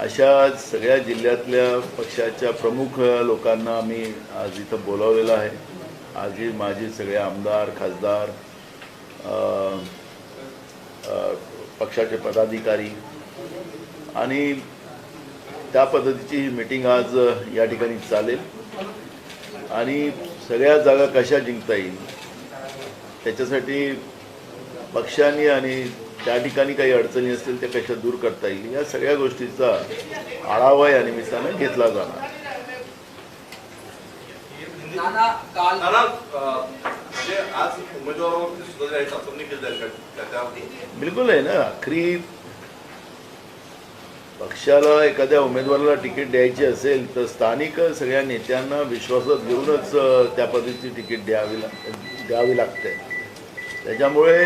अशा सगळ्या जिल्ह्यातल्या पक्षाच्या प्रमुख लोकांना आम्ही आज इथं बोलावलेलं आहे. आजही माझे सगळे आमदार खासदार पक्षाचे पदाधिकारी आणि त्या पद्धतीची ही मिटिंग आज या ठिकाणी चालेल. आणि सगळ्या जागा कशा जिंकता येईल त्याच्यासाठी पक्षांनी आणि त्या ठिकाणी काही अडचणी असतील त्या कशा दूर करता येईल. या सगळ्या गोष्टीचा आढावा या निमित्तानं घेतला जाणार. म्हणजे आज उमेदवारावरती सुद्धा जी आहे चाचपणी केली जाईल का? त्याच्यावरती बिलकुल आहे ना. आखरी पक्षाला एखाद्या उमेदवाराला तिकीट द्यायची असेल तर स्थानिक सगळ्या नेत्यांना विश्वासात घेऊनच त्या पद्धतीची तिकीट द्यावी लाग द्यावी लागते. त्याच्यामुळे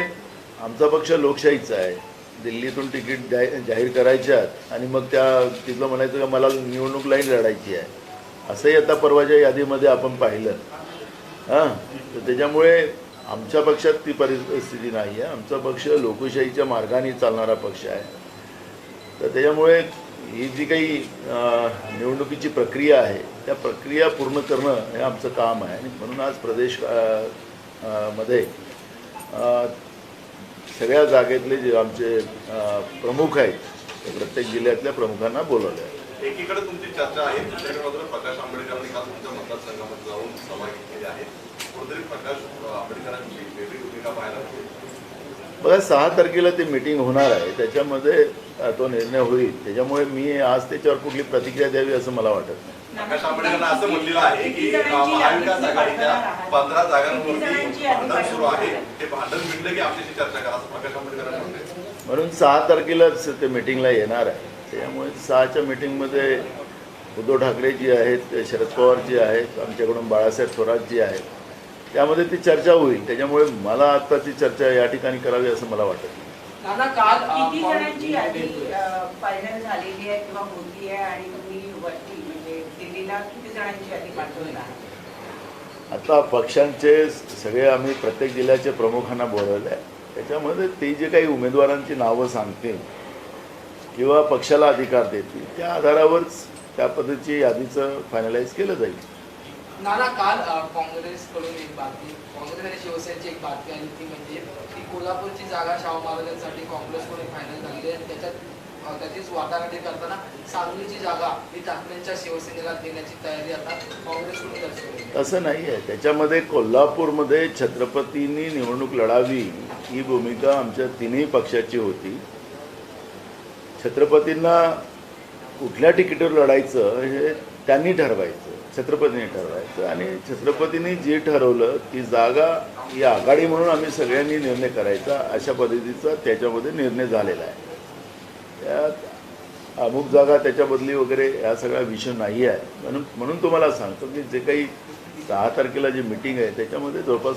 आमचा पक्ष लोकशाहीचा आहे. दिल्लीतून तिकीट द्याय जाहीर करायच्यात आणि मग त्या तिथलं म्हणायचं का मला निवडणूक लाईन लढायची आहे. असंही आता परवाच्या यादीमध्ये आपण पाहिलं. हां तर त्याच्यामुळे आमच्या पक्षात ती परिस्थिती नाही आहे. आमचा पक्ष लोकशाहीच्या मार्गाने चालणारा पक्ष आहे. तर त्याच्यामुळे ही जी काही निवडणुकीची प्रक्रिया आहे त्या प्रक्रिया पूर्ण करणं हे आमचं काम आहे. आणि म्हणून आज प्रदेशमध्ये सगळ्या जागेतले जे आमचे प्रमुख आहेत प्रत्येक जिल्ह्यातल्या प्रमुखांना बोलवले आहे एकीकडे तुमची चर्चा आहे दुसरीकडे मात्र प्रकाश आंबेडकरांनी काल तुमच्या मतदारसंघामध्ये जाऊन सभा घेतलेली आहे. कुठेतरी प्रकाश आंबेडकरांची वेगळी भूमिका पाहायला. बघा सहा तारखेला ते मिटिंग होणार आहे. त्याच्यामध्ये तो निर्णय होईल. त्याच्यामुळे मी आज त्याच्यावर कुठली प्रतिक्रिया द्यावी असं मला वाटत नाही. प्रकाश आंबेडकरांना असं म्हणलेलं आहे की महाविकास आघाडीच्या पंधरा जागांवरती भांडण सुरू आहे. ते भांडण मिटलं की आमच्याशी चर्चा करा असं प्रकाश आंबेडकरांना म्हणून सहा तारखेलाच ते मिटिंगला येणार आहे. त्यामुळे सहाच्या मिटिंगमध्ये उद्धव ठाकरे जी आहेत शरद पवार जी आहेत आमच्याकडून बाळासाहेब थोरात जी आहेत. त्यामध्ये ती चर्चा होईल. त्याच्यामुळे मला आता ती चर्चा या ठिकाणी करावी असं मला वाटत काल किती जणांची यादी फायनल झालेली आहे किंवा होती आहे आणि तुम्ही वरती म्हणजे दिल्लीला किती जणांची यादी पाठवली आहे आता पक्षांचे सगळे आम्ही प्रत्येक जिल्ह्याचे प्रमुखांना बोलवले आहे. त्याच्यामध्ये ते जे काही उमेदवारांची नावं सांगतील किंवा पक्षाला अधिकार देतील त्या आधारावरच त्या पद्धतीची यादीचं फायनलाइज केलं जाईल. नाना काल काँग्रेसकडून एक बातमी काँग्रेस आणि शिवसेनेची एक बातमी आली ती म्हणजे की कोल्हापूरची जागा शाहू महाराजांसाठी काँग्रेसकडून फायनल झालेली आहे. आणि त्याच्यात त्याचीच वाटाघाटी करताना सांगलीची जागा ही ठाकरेंच्या शिवसेनेला देण्याची तयारी आता काँग्रेसकडून दर्शवली तसं नाही आहे. त्याच्यामध्ये कोल्हापूरमध्ये छत्रपतींनी निवडणूक लढावी ही भूमिका आमच्या तिन्ही पक्षाची होती. छत्रपतींना कुठल्या तिकीटवर लढायचं हे त्यांनी ठरवायचं. छत्रपतीने ठरवायचं. आणि छत्रपतीने जे ठरवलं ती जागा ही आघाडी म्हणून आम्ही सगळ्यांनी निर्णय करायचा अशा पद्धतीचा त्याच्यामध्ये निर्णय झालेला आहे. त्यात अमुक जागा त्याच्या बदली वगैरे हा सगळा विषय नाही आहे म्हणून म्हणून तुम्हाला सांगतो की जे काही सहा तारखेला जी मिटिंग आहे त्याच्यामध्ये जवळपास